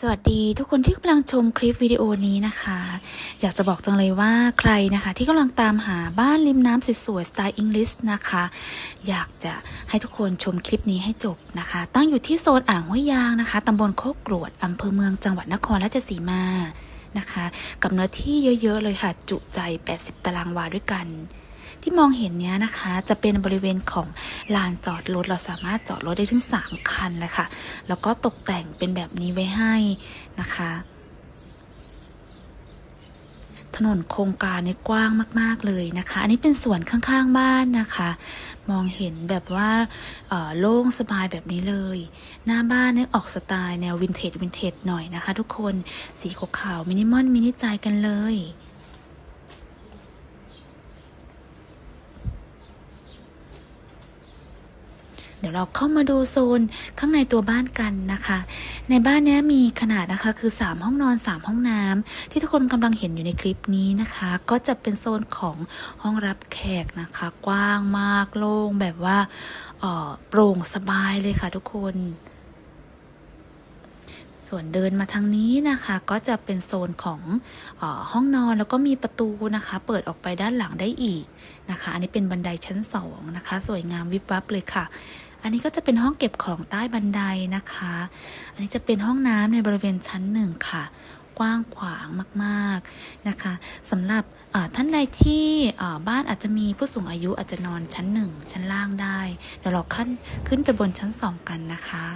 สวัสดีทุกคนที่กำลังชมคลิปวิดีโอนี้นะคะ อยากจะบอกจังเลยว่าใครนะคะ ที่กำลังตามหาบ้านริมน้ำสวยๆสไตล์อังกฤษนะคะ อยากจะให้ทุกคนชมคลิปนี้ให้จบนะคะ ตั้งอยู่ที่โซนอ่างห้วยยางนะคะตำบลโคกกรวดอำเภอเมืองจังหวัดนครราชสีมานะคะ กับเนื้อที่เยอะๆเลยค่ะ จุใจ 80 ตารางวาด้วยกัน ที่มองเห็นเนี้ยนะคะ จะเป็นบริเวณของลานจอดรถเราสามารถจอดรถได้ถึง 3 คันเลยค่ะ แล้วก็ตกแต่งเป็นแบบนี้ไว้ให้นะคะถนนโครงการนี่กว้างมาก ๆ เลยนะคะ อันนี้เป็นสวนข้างๆบ้านนะคะ มองเห็นแบบว่าโล่งสบายแบบนี้เลย หน้าบ้านเนี่ยออกสไตล์แนววินเทจวินเทจหน่อยนะคะ ทุกคน สีขาวๆมินิมอลมินิใจกันเลย เดี๋ยวเราเข้ามาดูโซนข้างในตัวบ้านกันนะคะ ในบ้านนี้มีขนาดนะคะคือ 3 ห้องนอน 3 ห้องน้ำที่ทุกคนกำลังเห็นอยู่ในคลิปนี้นะคะ ก็จะเป็นโซนของห้องรับแขกนะคะ กว้างมากโล่งแบบว่าออโปร่งสบายเลยค่ะทุกคน ส่วนเดินมาทางนี้นะคะ ก็จะเป็นโซนของออห้องนอนแล้วก็มีประตูนะคะ เปิดออกไปด้านหลังได้อีกนะคะ อันนี้เป็นบันไดชั้นสองนะคะ สวยงามวิบวับเลยค่ะ อันนี้ก็จะเป็นห้องเก็บของใต้บันไดนะคะ อันนี้จะเป็นห้องน้ำในบริเวณชั้นหนึ่งค่ะ กว้างขวางมากๆนะคะสำหรับท่านใดที่บ้านอาจจะมีผู้สูงอายุอาจจะนอนชั้นหนึ่งชั้นล่างได้ เดี๋ยวเราขึ้นขึ้นไปบนชั้นสองกันนะคะ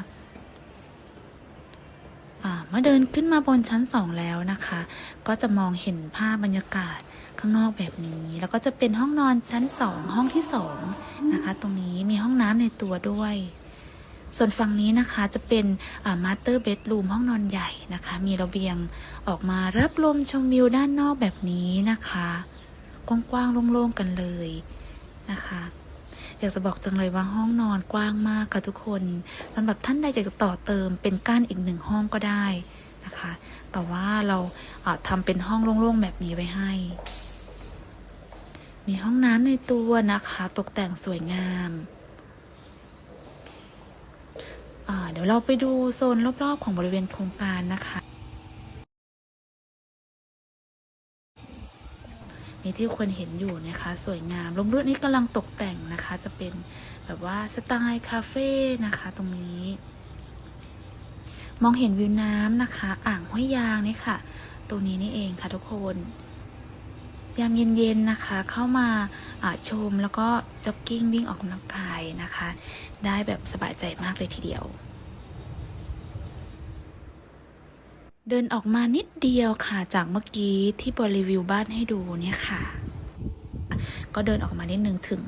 เมื่อเดินขึ้นมาบนชั้นสองแล้วนะคะ ก็จะมองเห็นภาพบรรยากาศ ข้างนอกแบบนี้ แล้วก็จะเป็นห้องนอนชั้นสองห้องที่สองนะคะ ตรงนี้มีห้องน้ำในตัวด้วย ส่วนฝั่งนี้นะคะจะเป็นมาสเตอร์เบดรูมห้องนอนใหญ่นะคะ มีระเบียงออกมารับลมชมวิวด้านนอกแบบนี้นะคะ กว้างๆโล่งๆกันเลยนะคะอยากจะบอกจังเลยว่าห้องนอนกว้างมากค่ะทุกคนสำหรับท่านใดอยากจะต่อเติมเป็นกั้นอีกหนึ่งห้องก็ได้นะคะ แต่ว่าเราอ่าทำเป็นห้องโล่งๆแบบนี้ไว้ให้ มีห้องน้ำในตัวนะคะ ตกแต่งสวยงามเดี๋ยวเราไปดูโซนรอบๆ ของบริเวณโครงการนะคะ นี่ที่ควรเห็นอยู่นะคะ สวยงามลงรุ่นนี้กำลังตกแต่งนะคะ จะเป็นแบบว่าสไตล์คาเฟ่นะคะตรงนี้ มองเห็นวิวน้ำนะคะ อ่างห้วยยางนี่ค่ะตรงนี้นี่เองค่ะทุกคน ยามเย็นๆนะคะ เข้ามาชมแล้วก็จ็อกกิ้งวิ่งออกกำลังกายนะคะ ได้แบบสบายใจมากเลยทีเดียว เดินออกมานิดเดียวค่ะจากเมื่อกี้ที่บริวิวบ้านให้ดูเนี่ยค่ะก็เดินออกมานิดนึงถึง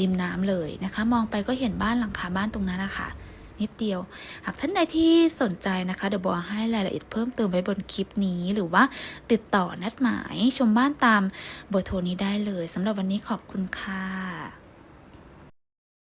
ริมน้ำเลยนะคะ มองไปก็เห็นบ้านหลังคาบ้านตรงนั้นนะคะ นิดเดียว หากท่านใดที่สนใจนะคะเดี๋ยวบอให้รายละเอียดเพิ่มเติมไว้บนคลิปนี้หรือว่าติดต่อนัดหมายชมบ้านตามเบอร์โทรนี้ได้เลยสำหรับวันนี้ขอบคุณค่ะ